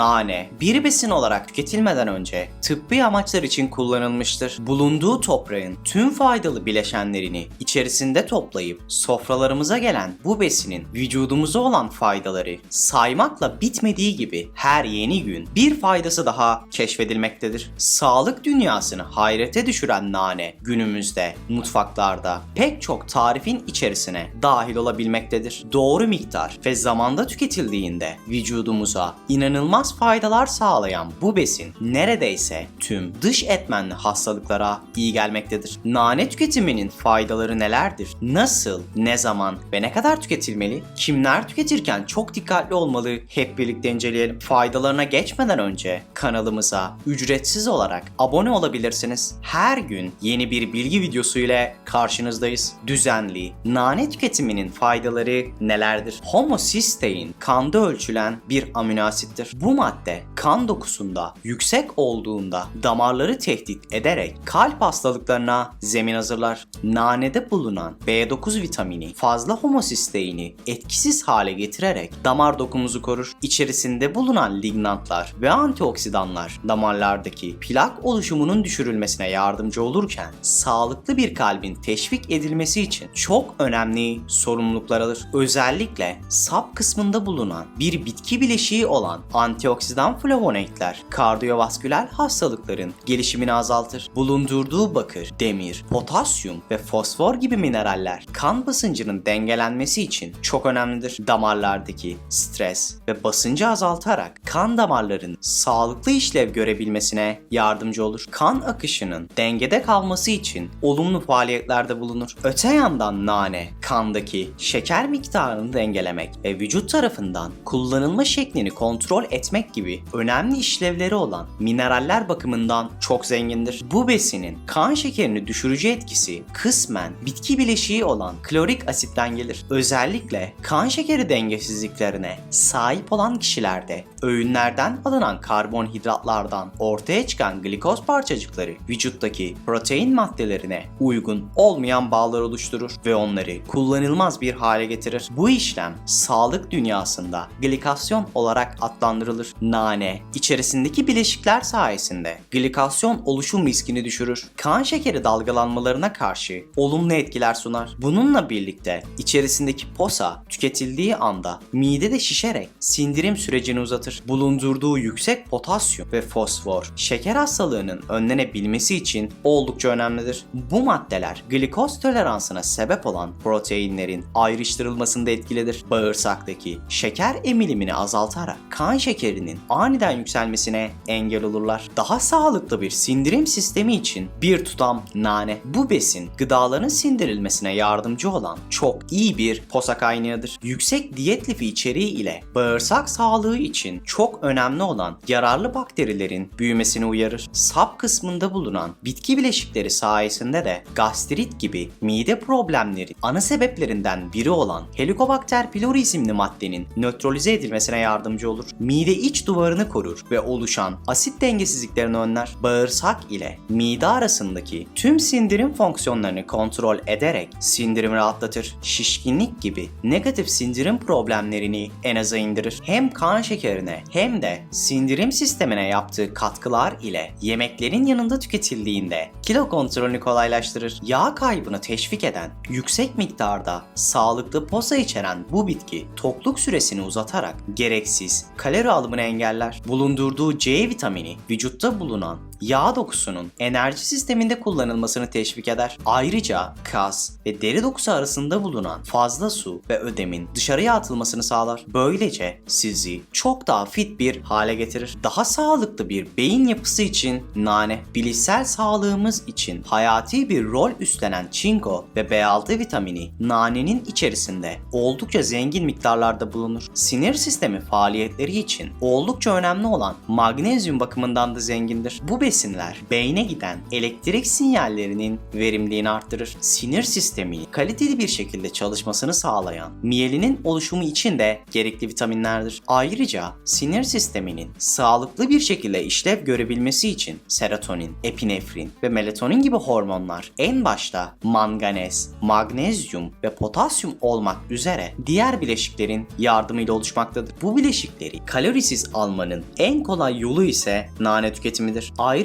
Nane, bir besin olarak tüketilmeden önce tıbbi amaçlar için kullanılmıştır. Bulunduğu toprağın tüm faydalı bileşenlerini içerisinde toplayıp sofralarımıza gelen bu besinin vücudumuza olan faydaları saymakla bitmediği gibi her yeni gün bir faydası daha keşfedilmektedir. Sağlık dünyasını hayrete düşüren nane günümüzde mutfaklarda pek çok tarifin içerisine dahil olabilmektedir. Doğru miktar ve zamanda tüketildiğinde vücudumuza inanılmaz faydalar sağlayan bu besin neredeyse tüm dış etmenli hastalıklara iyi gelmektedir. Nane tüketiminin faydaları nelerdir? Nasıl, ne zaman ve ne kadar tüketilmeli? Kimler tüketirken çok dikkatli olmalı? Hep birlikte inceleyelim. Faydalarına geçmeden önce kanalımıza ücretsiz olarak abone olabilirsiniz. Her gün yeni bir bilgi videosu ile karşınızdayız. Düzenli nane tüketiminin faydaları nelerdir? Homocystein kanda ölçülen bir amino asittir. Bu madde kan dokusunda yüksek olduğunda damarları tehdit ederek kalp hastalıklarına zemin hazırlar. Nanede bulunan B9 vitamini fazla homosisteini etkisiz hale getirerek damar dokumuzu korur. İçerisinde bulunan lignantlar ve antioksidanlar damarlardaki plak oluşumunun düşürülmesine yardımcı olurken sağlıklı bir kalbin teşvik edilmesi için çok önemli sorumluluklar alır. Özellikle sap kısmında bulunan bir bitki bileşiği olan antioksidan flavonoidler kardiyovasküler hastalıkların gelişimini azaltır. Bulundurduğu bakır, demir, potasyum ve fosfor gibi mineraller kan basıncının dengelenmesi için çok önemlidir. Damarlardaki stres ve basıncı azaltarak kan damarlarının sağlıklı işlev görebilmesine yardımcı olur. Kan akışının dengede kalması için olumlu faaliyetlerde bulunur. Öte yandan nane kandaki şeker miktarını dengelemek ve vücut tarafından kullanılma şeklini kontrol etmek gibi önemli işlevleri olan mineraller bakımından çok zengindir. Bu besinin kan şekerini düşürücü etkisi kısmen bitki bileşiği olan klorik asitten gelir. Özellikle kan şekeri dengesizliklerine sahip olan kişilerde öğünlerden alınan karbonhidratlardan ortaya çıkan glikoz parçacıkları vücuttaki protein maddelerine uygun olmayan bağlar oluşturur ve onları kullanılmaz bir hale getirir. Bu işlem sağlık dünyasında glikasyon olarak adlandırılır. Nane içerisindeki bileşikler sayesinde glikasyon oluşum riskini düşürür. Kan şekeri dalgalanmalarına karşı olumlu etkiler sunar. Bununla birlikte içerisindeki posa tüketildiği anda midede şişerek sindirim sürecini uzatır. Bulundurduğu yüksek potasyum ve fosfor şeker hastalığının önlenebilmesi için oldukça önemlidir. Bu maddeler glikoz toleransına sebep olan proteinlerin ayrıştırılmasında etkilidir. Bağırsaktaki şeker emilimini azaltarak kan şekerinin aniden yükselmesine engel olurlar. Daha sağlıklı bir sindirim sistemi için bir tutam nane. Bu besin gıdaların sindirilmesine yardımcı olan çok iyi bir posa kaynağıdır. Yüksek diyet lifi içeriği ile bağırsak sağlığı için çok önemli olan yararlı bakterilerin büyümesini uyarır. Sap kısmında bulunan bitki bileşikleri sayesinde de gastrit gibi mide problemleri ana sebeplerinden biri olan Helicobacter pylori isimli maddenin nötralize edilmesine yardımcı olur. Mide iç duvarını korur ve oluşan asit dengesizliklerini önler. Bağırsak ile mide arasındaki tüm sindirim fonksiyonlarını kontrol ederek sindirimi rahatlatır. Şişkinlik gibi negatif sindirim problemlerini en aza indirir. Hem kan şekerine hem de sindirim sistemine yaptığı katkılar ile yemeklerin yanında tüketildiğinde kilo kontrolünü kolaylaştırır. Yağ kaybını teşvik eden yüksek miktarda sağlıklı posa içeren bu bitki tokluk süresini uzatarak gereksiz kalori alımını engeller. Bulundurduğu C vitamini vücutta bulunan yağ dokusunun enerji sisteminde kullanılmasını teşvik eder. Ayrıca kas ve deri dokusu arasında bulunan fazla su ve ödemin dışarıya atılmasını sağlar. Böylece sizi çok daha fit bir hale getirir. Daha sağlıklı bir beyin yapısı için nane, bilişsel sağlığımız için hayati bir rol üstlenen çinko ve B6 vitamini nanenin içerisinde oldukça zengin miktarlarda bulunur. Sinir sistemi faaliyetleri için oldukça önemli olan magnezyum bakımından da zengindir. Bu besinler beyne giden elektrik sinyallerinin verimliliğini arttırır. Sinir sistemini kaliteli bir şekilde çalışmasını sağlayan miyelinin oluşumu için de gerekli vitaminlerdir. Ayrıca sinir sisteminin sağlıklı bir şekilde işlev görebilmesi için serotonin, epinefrin ve melatonin gibi hormonlar en başta manganez, magnezyum ve potasyum olmak üzere diğer bileşiklerin yardımıyla oluşmaktadır. Bu bileşikleri kalorisiz almanın en kolay yolu ise nane tüketimidir. Ayrıca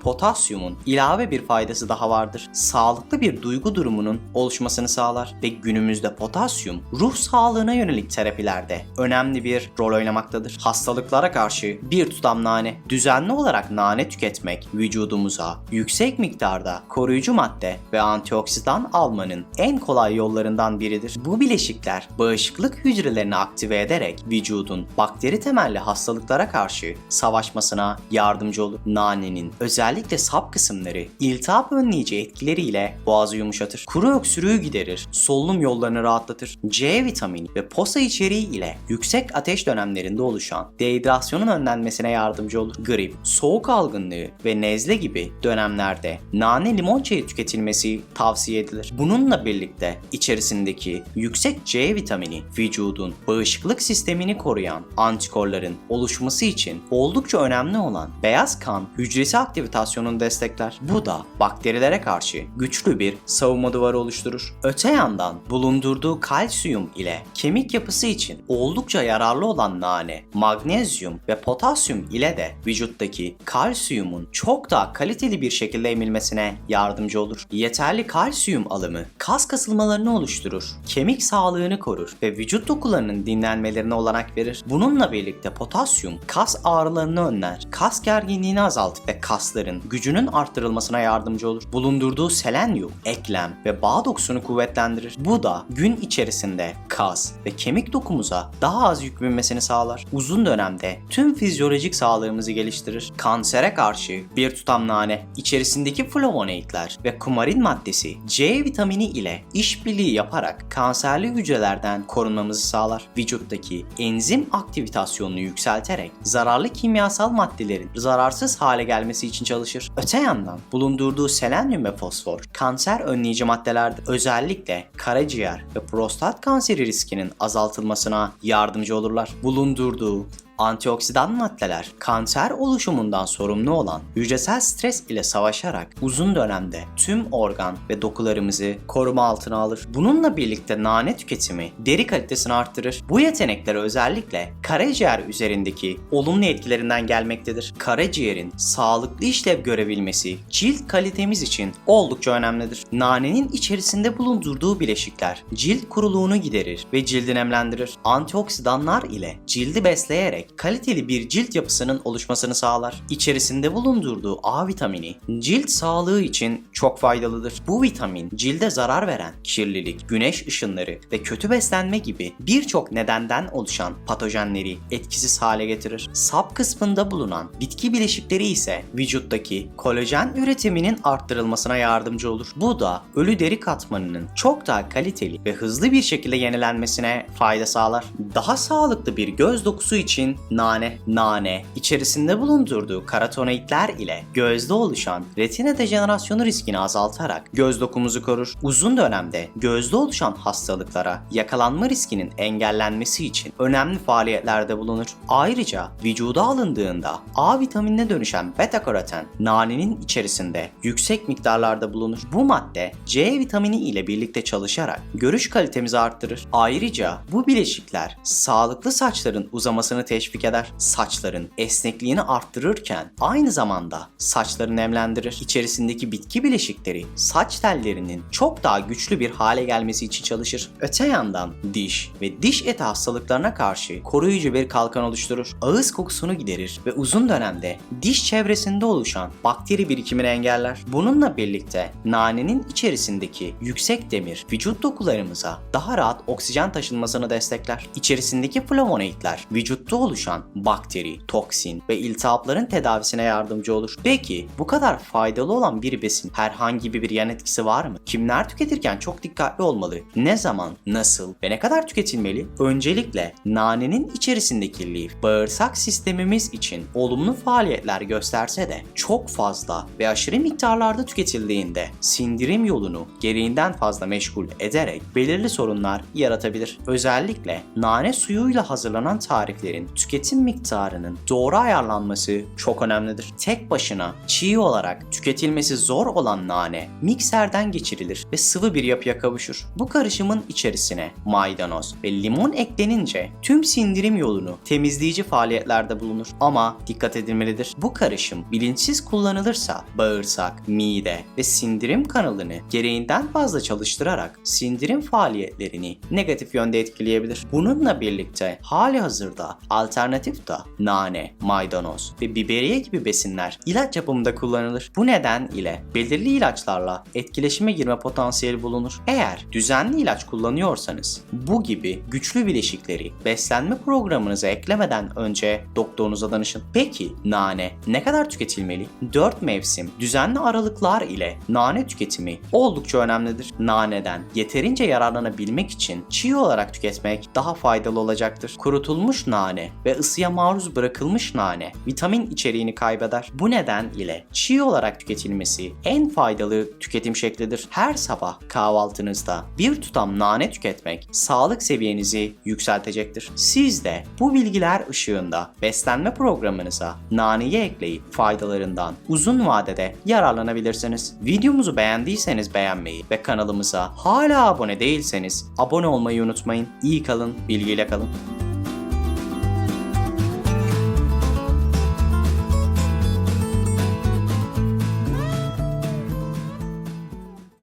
potasyumun ilave bir faydası daha vardır. Sağlıklı bir duygu durumunun oluşmasını sağlar ve günümüzde potasyum ruh sağlığına yönelik terapilerde önemli bir rol oynamaktadır. Hastalıklara karşı bir tutam nane, düzenli olarak nane tüketmek vücudumuza yüksek miktarda koruyucu madde ve antioksidan almanın en kolay yollarından biridir. Bu bileşikler bağışıklık hücrelerini aktive ederek vücudun bakteri temelli hastalıklara karşı savaşmasına yardımcı olur. Nanenin özellikle sap kısımları iltihap önleyici etkileriyle boğazı yumuşatır. Kuru öksürüğü giderir, solunum yollarını rahatlatır. C vitamini ve posa içeriği ile yüksek ateş dönemlerinde oluşan dehidrasyonun önlenmesine yardımcı olur. Grip, soğuk algınlığı ve nezle gibi dönemlerde nane limon çayı tüketilmesi tavsiye edilir. Bununla birlikte içerisindeki yüksek C vitamini vücudun bağışıklık sistemini koruyan antikorların oluşması için oldukça önemli olan beyaz kan hücresi aktivitasyonunu destekler. Bu da bakterilere karşı güçlü bir savunma duvarı oluşturur. Öte yandan bulundurduğu kalsiyum ile kemik yapısı için oldukça yararlı olan nane, magnezyum ve potasyum ile de vücuttaki kalsiyumun çok daha kaliteli bir şekilde emilmesine yardımcı olur. Yeterli kalsiyum alımı kas kasılmalarını oluşturur, kemik sağlığını korur ve vücut dokularının dinlenmelerine olanak verir. Bununla birlikte potasyum kas ağrılarını önler, kas gerginliğini azaltır ve kasların gücünün arttırılmasına yardımcı olur. Bulundurduğu selenyum, eklem ve bağ dokusunu kuvvetlendirir. Bu da gün içerisinde kas ve kemik dokumuza daha az yük binmesini sağlar. Uzun dönemde tüm fizyolojik sağlığımızı geliştirir. Kansere karşı bir tutam nane, içerisindeki flavonoidler ve kumarin maddesi C vitamini ile işbirliği yaparak kanserli hücrelerden korunmamızı sağlar. Vücuttaki enzim aktivitasyonunu yükselterek zararlı kimyasal maddelerin zararsız hale gelmesi için çalışır. Öte yandan bulundurduğu selenyum ve fosfor kanser önleyici maddelerdir. Özellikle karaciğer ve prostat kanseri riskinin azaltılmasına yardımcı olurlar. Bulundurduğu Antioksidan maddeler kanser oluşumundan sorumlu olan hücresel stres ile savaşarak uzun dönemde tüm organ ve dokularımızı koruma altına alır. Bununla birlikte nane tüketimi deri kalitesini arttırır. Bu yetenekler özellikle karaciğer üzerindeki olumlu etkilerinden gelmektedir. Karaciğerin sağlıklı işlev görebilmesi cilt kalitemiz için oldukça önemlidir. Nanenin içerisinde bulundurduğu bileşikler cilt kuruluğunu giderir ve cildi nemlendirir. Antioksidanlar ile cildi besleyerek kaliteli bir cilt yapısının oluşmasını sağlar. İçerisinde bulundurduğu A vitamini cilt sağlığı için çok faydalıdır. Bu vitamin cilde zarar veren kirlilik, güneş ışınları ve kötü beslenme gibi birçok nedenden oluşan patojenleri etkisiz hale getirir. Sap kısmında bulunan bitki bileşikleri ise vücuttaki kolajen üretiminin arttırılmasına yardımcı olur. Bu da ölü deri katmanının çok daha kaliteli ve hızlı bir şekilde yenilenmesine fayda sağlar. Daha sağlıklı bir göz dokusu için nane, nane içerisinde bulundurduğu karotenoidler ile gözde oluşan retina dejenerasyonu riskini azaltarak göz dokumuzu korur. Uzun dönemde gözde oluşan hastalıklara yakalanma riskinin engellenmesi için önemli faaliyetlerde bulunur. Ayrıca vücuda alındığında A vitaminine dönüşen beta karoten nanenin içerisinde yüksek miktarlarda bulunur. Bu madde C vitamini ile birlikte çalışarak görüş kalitemizi arttırır. Ayrıca bu bileşikler sağlıklı saçların uzamasını teşvik eder. Saçların esnekliğini arttırırken aynı zamanda saçları nemlendirir. İçerisindeki bitki bileşikleri saç tellerinin çok daha güçlü bir hale gelmesi için çalışır. Öte yandan diş ve diş eti hastalıklarına karşı koruyucu bir kalkan oluşturur. Ağız kokusunu giderir ve uzun dönemde diş çevresinde oluşan bakteri birikimini engeller. Bununla birlikte nanenin içerisindeki yüksek demir vücut dokularımıza daha rahat oksijen taşınmasını destekler. İçerisindeki flavonoidler vücutta oluşan bakteri, toksin ve iltihapların tedavisine yardımcı olur. Peki bu kadar faydalı olan bir besin herhangi bir yan etkisi var mı? Kimler tüketirken çok dikkatli olmalı? Ne zaman, nasıl ve ne kadar tüketilmeli? Öncelikle nanenin içerisindeki lif bağırsak sistemimiz için olumlu faaliyetler gösterse de çok fazla ve aşırı miktarlarda tüketildiğinde sindirim yolunu gereğinden fazla meşgul ederek belirli sorunlar yaratabilir. Özellikle nane suyuyla hazırlanan tariflerin tüketim miktarının doğru ayarlanması çok önemlidir. Tek başına çiğ olarak tüketilmesi zor olan nane mikserden geçirilir ve sıvı bir yapıya kavuşur. Bu karışımın içerisine maydanoz ve limon eklenince tüm sindirim yolunu temizleyici faaliyetlerde bulunur. Ama dikkat edilmelidir. Bu karışım bilinçsiz kullanılırsa bağırsak, mide ve sindirim kanalını gereğinden fazla çalıştırarak sindirim faaliyetlerini negatif yönde etkileyebilir. Bununla birlikte hali hazırda alternatif da nane, maydanoz ve biberiye gibi besinler ilaç yapımında kullanılır. Bu neden ile belirli ilaçlarla etkileşime girme potansiyeli bulunur. Eğer düzenli ilaç kullanıyorsanız bu gibi güçlü bileşikleri beslenme programınıza eklemeden önce doktorunuza danışın. Peki nane ne kadar tüketilmeli? 4 mevsim düzenli aralıklar ile nane tüketimi oldukça önemlidir. Naneden yeterince yararlanabilmek için çiğ olarak tüketmek daha faydalı olacaktır. Kurutulmuş nane ve ısıya maruz bırakılmış nane vitamin içeriğini kaybeder. Bu neden ile çiğ olarak tüketilmesi en faydalı tüketim şeklidir. Her sabah kahvaltınızda bir tutam nane tüketmek sağlık seviyenizi yükseltecektir. Siz de bu bilgiler ışığında beslenme programınıza naneyi ekleyip faydalarından uzun vadede yararlanabilirsiniz. Videomuzu beğendiyseniz beğenmeyi ve kanalımıza hala abone değilseniz abone olmayı unutmayın. İyi kalın, bilgiyle kalın.